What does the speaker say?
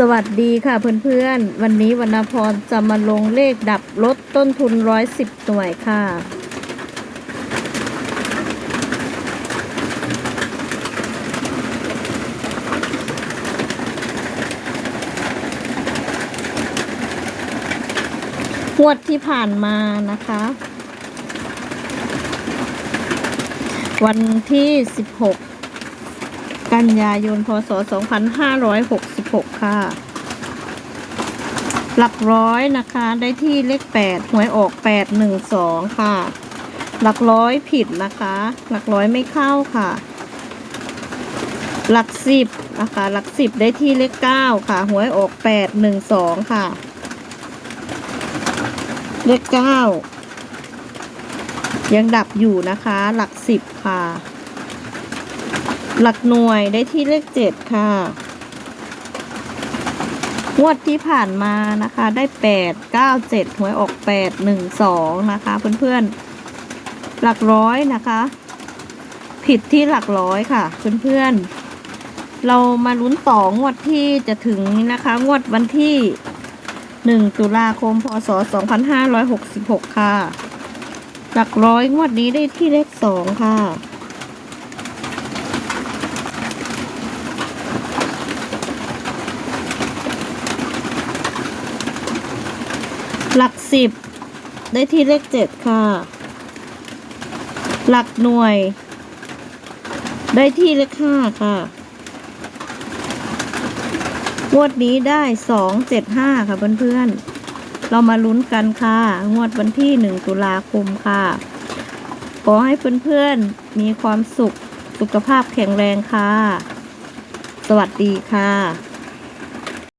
สวัสดีค่ะเพื่อนๆ วันนี้วรรณพรจะมาลงเลขดับลดต้นทุนร้อยสิบหน่วยค่ะงวดที่ผ่านมานะคะ วันที่ 16 กันยายน พศ 6 ค่ะ หลักร้อยนะคะ ได้ที่เลข 8 หวยออก 812 ค่ะ หลักร้อยผิดนะคะ หลักร้อยไม่เข้าค่ะ หลักสิบนะคะ หลักสิบได้ที่เลข 9 ค่ะ หวยออก 812 ค่ะ เลข 9 ยังดับอยู่นะคะ หลักสิบค่ะหลักหน่วยได้ที่เลขเจ็ดค่ะ งวดที่ผ่านมานะคะ ได้แปดเก้าเจ็ดหวยออกแปดหนึ่งสองนะคะ เพื่อนๆ หลักร้อยนะคะ ผิดที่หลักร้อยค่ะ เพื่อนๆ เรามาลุ้นต่องวดที่จะถึงนะคะ งวดวันที่หนึ่งตุลาคมพศสองพันห้าร้อยหกสิบหกค่ะ หลักร้อยงวดนี้ได้ที่เลขสองค่ะ หลักสิบได้ที่เลขเจ็ดค่ะ หลักหน่วย ได้ที่เลขห้าค่ะงวดนี้ได้สองเจ็ดห้าค่ะเพื่อนๆ เรามาลุ้นกันค่ะ งวดวันที่หนึ่งตุลาคมค่ะ ขอให้เพื่อนๆ มีความสุข สุขภาพแข็งแรงค่ะ สวัสดีค่ะ